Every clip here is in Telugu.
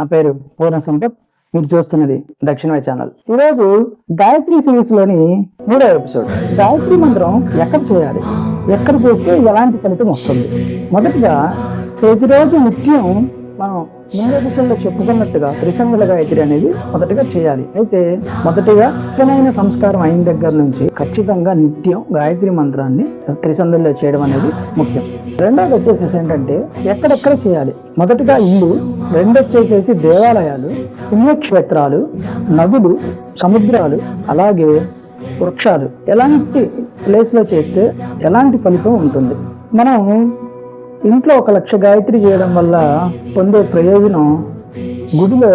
నా పేరు పూర్ణ మీరు చూస్తున్నది దక్షిణ వై ఛానల్. ఈరోజు గాయత్రి సిరీస్లోని మూడో ఎపిసోడ్ గాయత్రి మంత్రం ఎక్కడ చేయాలి? ఎక్కడ చేస్తే ఎలాంటి ఫలితం వస్తుంది? మొదటిగా ప్రతిరోజు నిత్యం మనం ముందు చెప్పుకున్నట్టుగా త్రిశంగుల గాయత్రి అనేది మొదటగా చేయాలి. అయితే మొదటిగా ముఖ్యమైన సంస్కారం అయిన దగ్గర నుంచి ఖచ్చితంగా నిత్యం గాయత్రి మంత్రాన్ని త్రిసంధుల్లో చేయడం అనేది ముఖ్యం. రెండోది వచ్చేసేసి ఏంటంటే ఎక్కడెక్కడ చేయాలి? మొదటిగా ఇల్లు రెండు వచ్చేసేసి దేవాలయాలు పుణ్యక్షేత్రాలు నదులు సముద్రాలు అలాగే వృక్షాలు. ఎలాంటి ప్లేస్లో చేస్తే ఎలాంటి ఫలితం ఉంటుంది? మనం ఇంట్లో ఒక లక్ష గాయత్రి చేయడం వల్ల పొందే ప్రయోజనం గుడిలో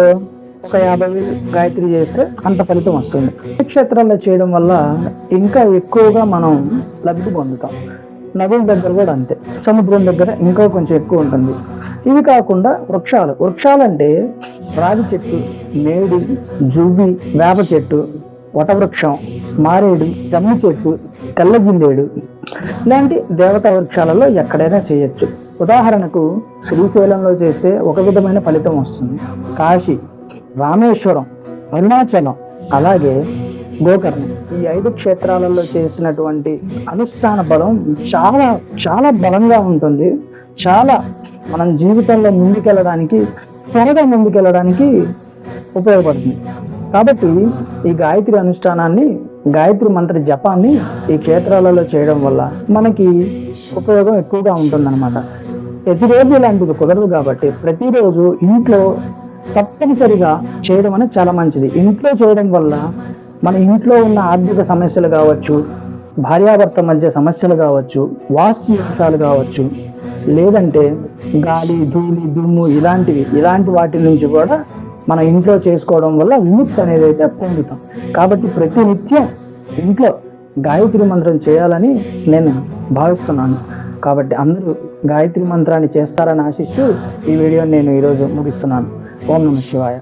ఒక యాభై వేలు గాయత్రి చేస్తే అంత ఫలితం వస్తుంది. క్షేత్రాల్లో చేయడం వల్ల ఇంకా ఎక్కువగా మనం లబ్ధి పొందుతాం. నదుల దగ్గర కూడా అంతే. సముద్రం దగ్గర ఇంకా కొంచెం ఎక్కువ ఉంటుంది. ఇవి కాకుండా వృక్షాలు. వృక్షాలంటే రాగి చెట్టు మేడి జువ్వి వేప చెట్టు వటవృక్షం మారేడు జమ్మి చెట్టు తెల్లజిందేడు ఇలాంటి దేవతా వృక్షాలలో ఎక్కడైనా చేయొచ్చు. ఉదాహరణకు శ్రీశైలంలో చేస్తే ఒక విధమైన ఫలితం వస్తుంది. కాశీ రామేశ్వరం అరుణాచలం అలాగే గోకర్ణం. ఈ ఐదు క్షేత్రాలలో చేసినటువంటి అనుష్ఠాన బలం చాలా చాలా బలంగా ఉంటుంది. చాలా మనం జీవితంలో ముందుకెళ్ళడానికి త్వరగా ముందుకెళ్ళడానికి ఉపయోగపడుతుంది. కాబట్టి ఈ గాయత్రి అనుష్ఠానాన్ని గాయత్రి మంత్ర జపాన్ని ఈ క్షేత్రాలలో చేయడం వల్ల మనకి ఉపయోగం ఎక్కువగా ఉంటుందన్నమాట. ప్రతిరోజు ఇలాంటిది కుదరదు కాబట్టి ప్రతిరోజు ఇంట్లో తప్పనిసరిగా చేయడం అనేది చాలా మంచిది. ఇంట్లో చేయడం వల్ల మన ఇంట్లో ఉన్న ఆర్థిక సమస్యలు కావచ్చు భార్యాభర్త మధ్య సమస్యలు కావచ్చు వాస్తు అంశాలు కావచ్చు లేదంటే గాలి ధూళి దుమ్ము ఇలాంటివి ఇలాంటి వాటి నుంచి కూడా మన ఇంట్లో చేసుకోవడం వల్ల విముక్తి అనేది అయితే పొందుతాం కాబట్టి ప్రతి నిత్యం ఇంట్లో గాయత్రి మంత్రం చేయాలని నేను భావిస్తున్నాను. కాబట్టి అందరూ గాయత్రి మంత్రాన్ని చేస్తారని ఆశిస్తూ ఈ వీడియోని నేను ఈరోజు ముగిస్తున్నాను. ఓం నమ శివాయ.